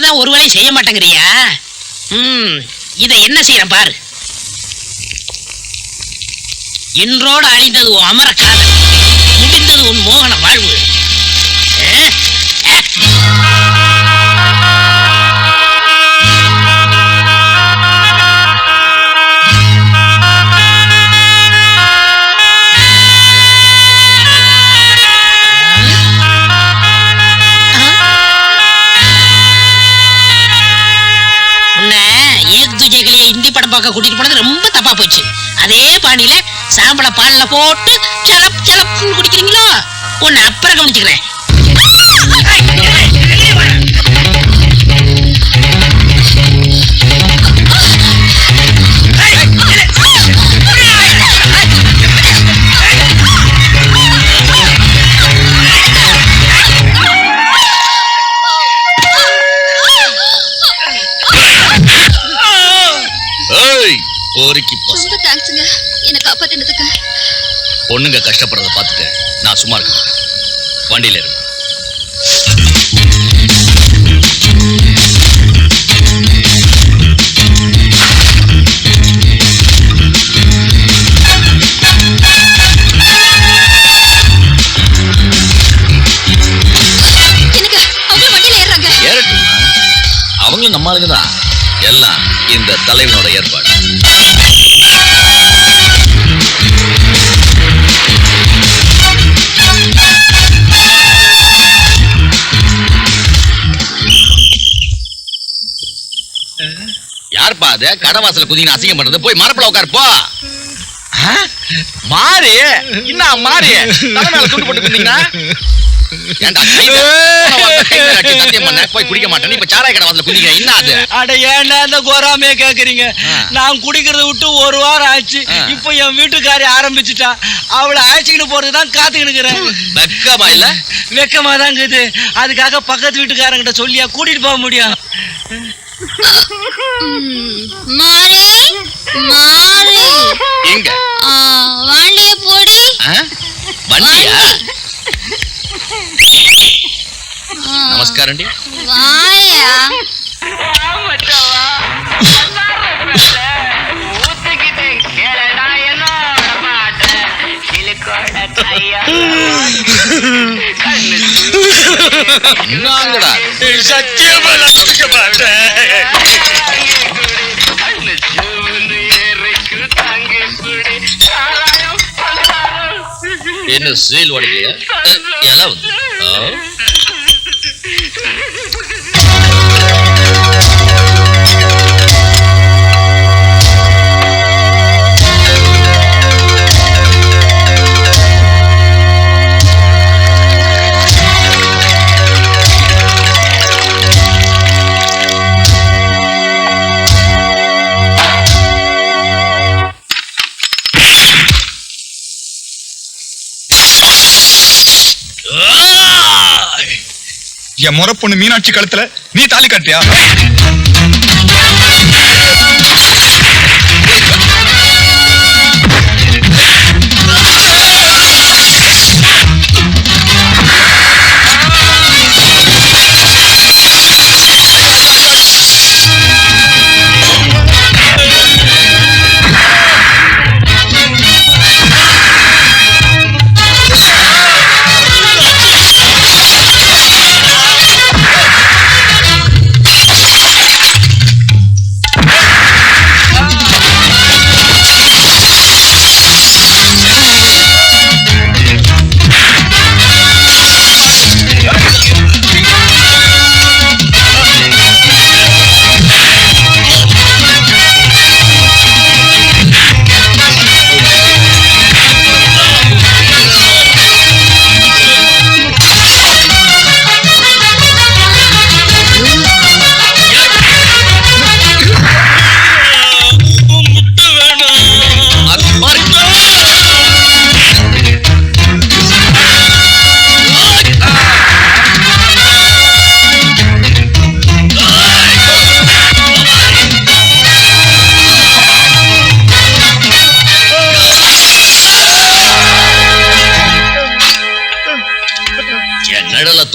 தான் ஒரு வேலையும் செய்ய மாட்டேங்கிறியா? ம் இதை என்ன செய்யறேன் பாரு. இன்றோடு அழிந்தது உன் அமர காதல் முடிந்தது உன் மோகன வாழ்வு. கலிய பார்க்க கூட்டிட்டு போனது ரொம்ப தப்பா போச்சு. அதே பாணியில சாம்பளை பால்ல போட்டு சலப் சலப்னு குடிக்கிறீங்களோ உன்னை அப்புறம் கவனிச்சுக்கிறேன். பொண்ணுங்க கஷ்டப்படுறத பார்த்துட்டு நான் சும்மா இருக்க மாட்டேன் வண்டியில இரு. எனக்கு அவங்க வண்டியில ஏறுறாங்க. ஏறட்டுமா அவங்களும் நம்ம ஆளுங்க தான். எல்லாம் இந்த தலைவனோட ஏற்பாடு. யாருப்பா அது கடை வாசல குதிங்க அசிங்கம் பண்றது. போய் மரப்பல உட்காரு போ. மாறி என்ன மாறி தலை மேல துண்டு போட்டு இருந்தீங்கன்னா? போய் குடிக்க மாட்டேன் இப்ப சாராய கடை வாசல குதிங்க என்ன அது? அட ஏன்டா இந்த கோராமைய கேக்குறீங்க. நான் குடிக்கிறத விட்டு ஒரு வாரம் ஆச்சு. இப்போ என் வீட்டுக்காரி ஆரம்பிச்சுட்டா. அவளை அழைச்சிக்கிட்டு போறதுக்கு தான் காத்துக்கிட்டு இருக்கிறேன். வெக்கமா இல்ல? வெக்கமா தான் இருக்குது. அதுக்காக பக்கத்து வீட்டுக்காரங்கிட்ட சொல்லியா கூட்டிட்டு போக முடியும். மாறி மாறி எங்க? ஆ, வண்டிய போடி? வண்டியா ஆ, நமஸ்காரண்டி. வாயா சத்தியமா மாட்டேன் என்ன சேல் உடைக்கலையா அஹ், இலை என் முறை பொண்ணு மீனாட்சி கழுத்துல நீ தாலி கட்டியா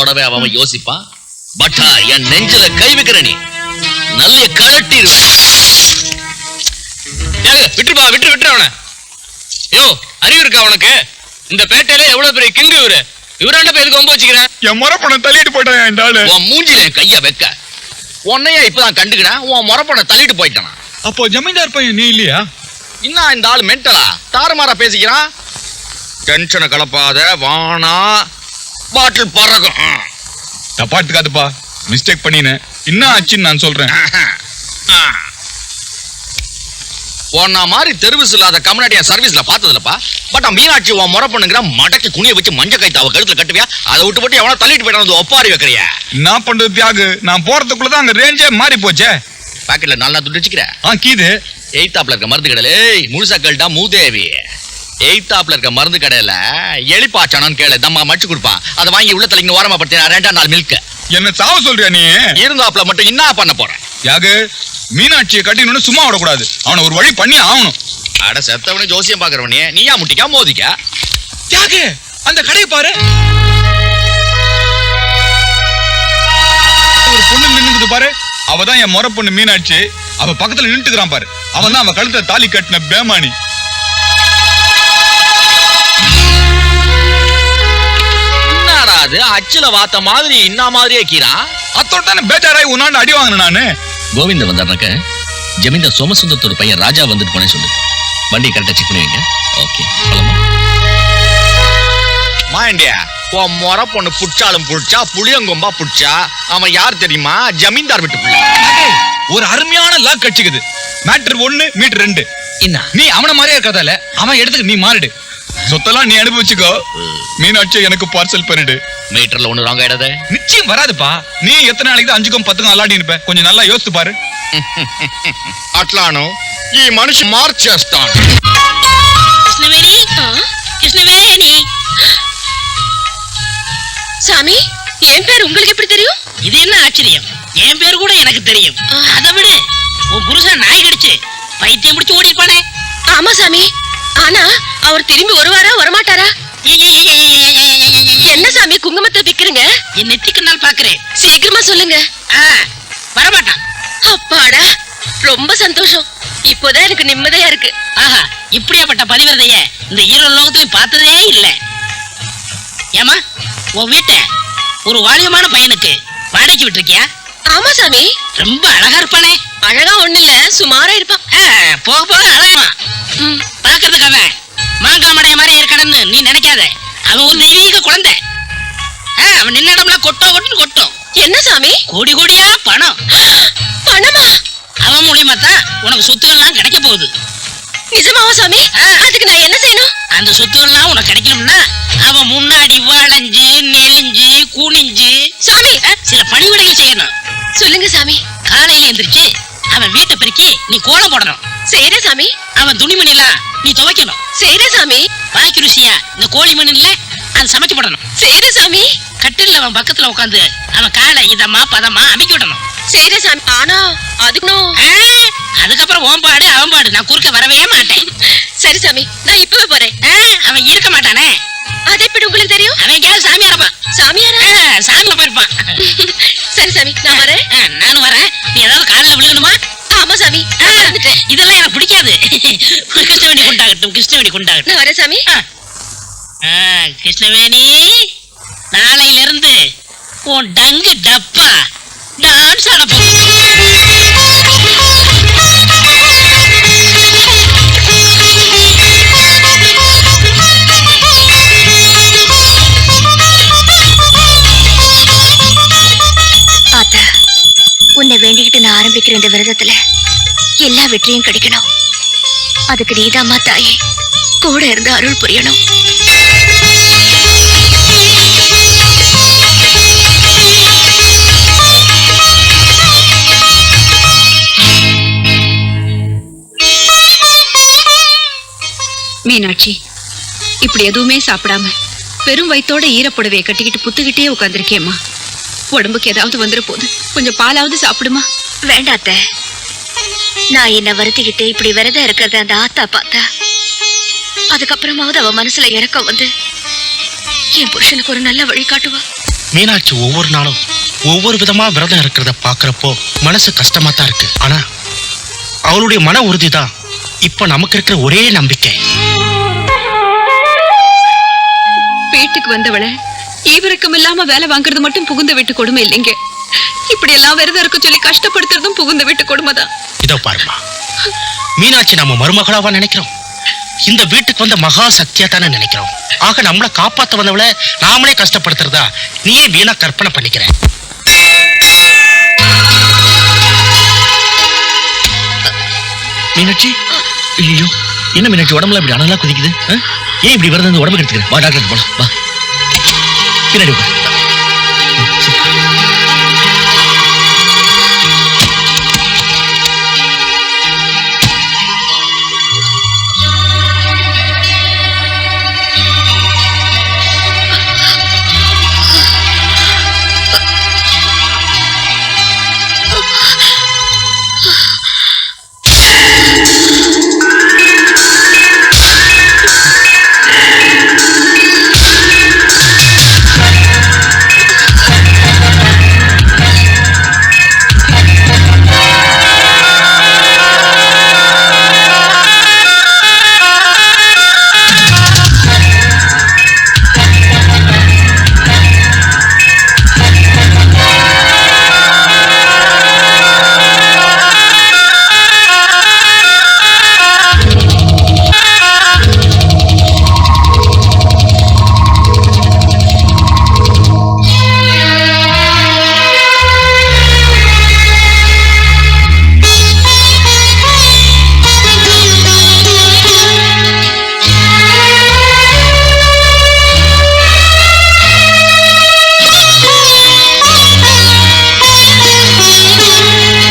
தொடவே அவன் யோசிப்பான் பட்டா என் நெஞ்சில கை வைக்கிற நீ. நல்ல கழட்டி விட்டுப்பா விட்டு விட்டு அவன. யோ அறிவு இருக்கா உனக்கு? இந்த பேட்டையில எவ்வளவு பெரிய கிங்கு இவரு? இவராண்ட பேருக்கு ரொம்ப வச்சுக்கிறேன் என் முறை பொண்ணை தள்ளிட்டு போயிட்டான் இந்த ஆளு உன் மூஞ்சில என் கைய வைக்க. உன்னையே இப்பதான் கண்டுக்கிறேன் உன் முறப்பட தள்ளிட்டு போயிட்டானா. அப்போ ஜமீன்தார் பையன் நீ இல்லையா? இன்னும் இந்த ஆள் மென்டலா தாறுமாறா பேசிக்கிறான். டென்ஷனை கலப்பாத வானா பாட்டில் பறக்கும். தப்பா எடுத்துக்காதுப்பா. மிஸ்டேக் பண்ணினேன். என்ன ஆச்சுன்னு நான் சொல்றேன். உன்ன மாதிரி தெருவிஸ் இல்லாத கம்யூனிட்டியா சர்வீஸ்ல பார்த்ததுலப்பா பட் மீனாட்சி உன் முறை பண்ணுங்கிற மடக்கி குனிய வச்சு மஞ்ச கைத்து அவ கழுத்துல கட்டுவியா? அதை விட்டு போட்டு எவனா தள்ளிட்டு போயிட்டான் ஒப்பாரி வைக்கிறியா? நான் பண்றது தியாகு? நான் போறதுக்குள்ளதான் அங்க ரேஞ்சே மாறி போச்சே. பாக்கெட்ல நல்லா துட்டு வச்சுக்கிற ஆ கீது. எய்தாப்ல இருக்க மருந்து கடையில ஏய், முழுசா கேள்டா மூதேவி. எய்தாப்ல இருக்க மருந்து கடையில எலிப்பாச்சானு கேளு. தம்மா மடிச்சு கொடுப்பான். அதை வாங்கி உள்ள தலைங்க ஓரமா படுத்தி ரெண்டாம் நாள் மில்க் என்ன சாவ சொல்றியா நீ? இருந்தாப்ல மட்டும் என்ன பண்ண போறேன் தியாகு மீனாட்சியை கட்டினு சும்மா விடக்கூடாது. அவனை ஒரு வழி பண்ணி ஆகணும். அட செத்தவனே ஜோசியம் பாக்குறவனே நீயா முட்டிக்கா மோதிக்கா? தியாகு அந்த கடையை பாரு. ஒரு பொண்ணு நின்னுக்குது பாரு. அவதான் என் முறை பொண்ணு மீனாட்சி. அவ பக்கத்துல நின்னுட்டுக்கிறான் பாரு. அவன் தான் அவன் கழுத்துல தாலி கட்டின பேமானி. அது அச்சுல வாத்த மாதிரி இன்னா மாதிரியே கீரான் அத்தோட தானே பேஜாராய் உன்னாண்டு அடி வாங்கின நானு? கோவிந்த வந்தாருனாக்க ஜமீன்தார் சோமசுந்தரத்தோட பையன் ராஜா வந்துட்டு போனே சொல்லு. வண்டி கரெக்டா செக் பண்ணி வைங்க. ஓகே போலாமா மாயண்டியா உன் முறை பொண்ணு புடிச்சாலும் புடிச்சா புளியங்கொம்பா புடிச்சா அவன் யார் தெரியுமா? ஜமீன்தார் விட்டு பிள்ளை. ஒரு அருமையான லாக் கட்சிக்குது. மேட்டர் ஒண்ணு மீட்டர் ரெண்டு. என்ன? நீ அவன மாதிரியே இருக்காதால அவன் இடத்துக்கு நீ மாறிடு. சொத்தெல்லாம் நீ அனுபவிச்சுக்கோ மீனாட்சி எனக்கு பார்சல் பண்ணிடு மீட்டர்ல ஒண்ணு ராங்க ஆயிடாத நிச்சயம் வராதுப்பா நீ எத்தனை நாளைக்கு தான் அஞ்சுக்கும் பத்துக்கும் அல்லாடி இருப்ப கொஞ்சம் நல்லா யோசித்து பாரு అట్లాను ఈ మనిషి మార్చేస్తాను கிருஷ்ணவேணி கிருஷ்ணவேணி சாமி என் பேர் உங்களுக்கு எப்படி தெரியும் இது என்ன ஆச்சரியம் என் பேர் கூட எனக்கு தெரியும் அதை விடு உன் புருஷன் நாய் கடிச்சு பைத்தியம் பிடிச்சு ஓடி இருப்பானே ஆமா சாமி ஆனா அவர் திரும்பி வருவாரா வரமாட்டாரா? என்ன சாமி குங்குமத்தை விக்கிறீங்க? என் நெத்திக்கு நாள் பாக்குறேன் சீக்கிரமா சொல்லுங்க. வரமாட்டான். அப்பாடா ரொம்ப சந்தோஷம். இப்போதான் எனக்கு நிம்மதியா இருக்கு. ஆஹா இப்படியாப்பட்ட பதிவிரதைய இந்த ஈரோ லோகத்திலையும் பார்த்ததே இல்ல. ஏமா உன் வீட்டை ஒரு வாலியமான பையனுக்கு வாடகைக்கு விட்டுருக்கியா? ஆமா சாமி. ரொம்ப அழகா இருப்பானே. அழகா ஒண்ணு இல்ல சுமாரா இருப்பான். போக போக. அவன் ஒரு தெய்வீக குழந்தை. அவன் நின்ன இடம்லாம் கொட்டோ கொட்டுன்னு கொட்டும் என்ன சாமி? கோடி கோடியா பணம். பணமா? அவன் மூலியமா தான் உனக்கு சொத்து எல்லாம் கிடைக்க போகுது. நிஜமாவா சாமி. அதுக்கு நான் என்ன செய்யணும்? அந்த சொத்து எல்லாம் உனக்கு கிடைக்கணும்னா அவன் முன்னாடி வளைஞ்சு நெளிஞ்சு குனிஞ்சு சாமி சில பணிவிடைகள் செய்யணும். சொல்லுங்க சாமி. காலையில எந்திரிச்சு அவன் வீட்டை பெருக்கி நீ கோலம் போடணும். செய்யறேன் சாமி. அவன் துணிமணிலாம் நீ துவைக்கணும். செய்யறேன் சாமி. வாய்க்கு ருசியா இந்த கோழி மண்ணில் அது சமைக்கப்படணும் செய்யறேன் சாமி. கட்டில் அவன் பக்கத்துல உட்காந்து அவன் காலை இதமா பதமா அமைக்க விடணும். செய்யறேன் சாமி. ஆனா அதுக்கும் ஆ, அதுக்கப்புறம் ஓம்பாடு அவன்பாடு நான் குறுக்க வரவே மாட்டேன். சரி சாமி நான் இப்பவே போறேன். அவன் இருக்க மாட்டானே. அது எப்படி உங்களுக்கு தெரியும்? அவன் எங்கேயாவது சாமியா இருப்பான். சாமியாரா? சாமியில போயிருப்பான் சரி சாமி நான் வரேன். நானும் வரேன். இதெல்லாம் எனக்கு பிடிக்காது. கிருஷ்ணவேணி கொண்டாகட்டும் கிருஷ்ணவேணி கொண்டாகட்டும் நான் வரேன் சாமி ஆ. ஆ, கிருஷ்ணவேணி நாளையில இருந்து உன் டங்கு டப்பா வெற்றியும் கிடைக்கணும். அதுக்கு நீதாம்மா தாயே. கூட இருந்து அருள் புரியணும். மீனாட்சி இப்படி எதுவுமே சாப்பிடாம பெரும் வயித்தோட ஈரப்புடவையை கட்டிக்கிட்டு புத்துக்கிட்டே உட்காந்துருக்கேம்மா உடம்புக்கு ஏதாவது வந்துட போகுது கொஞ்சம் பாலாவது சாப்பிடுமா? வேண்டாத்த நான் என்ன வருத்திக்கிட்டு இப்படி விரதம் இருக்கிறத அந்த ஆத்தா பார்த்தா அதுக்கப்புறமாவது அவ மனசுல இறக்கம் வந்து என் புருஷனுக்கு ஒரு நல்ல வழி காட்டுவா. மீனாட்சி ஒவ்வொரு நாளும் ஒவ்வொரு விதமா விரதம் இருக்கிறத பாக்குறப்போ மனசு கஷ்டமா தான் இருக்கு. ஆனா அவளுடைய மன உறுதி தான் இப்ப நமக்கு இருக்கிற ஒரே நம்பிக்கை. வீட்டுக்கு வந்தவள ஈவிரக்கம் இல்லாம வேலை வாங்குறது மட்டும் புகுந்த வீட்டு கொடுமை இல்லைங்க. இப்படி எல்லாம் விரதம் இருக்க சொல்லி கஷ்டப்படுத்துறதும் புகுந்த வீட்டு கொடுமை தான் இதோ பாருமா மீனாட்சி நம்ம மருமகளாவா நினைக்கிறோம். இந்த வீட்டுக்கு வந்த மகா சக்தியா தானே நினைக்கிறோம். ஆக நம்மளை காப்பாத்த வந்தவளை நாமளே கஷ்டப்படுத்துறதா நீயே வீணா கற்பனை பண்ணிக்கிற. மீனாட்சி? ஐயோ என்ன மீனாட்சி உடம்புல இப்படி அனலா குதிக்குது? ஏன் இப்படி வரது உடம்பு எடுத்துக்கிறேன் வா டாக்டர் போலாம். வா. பின்னாடி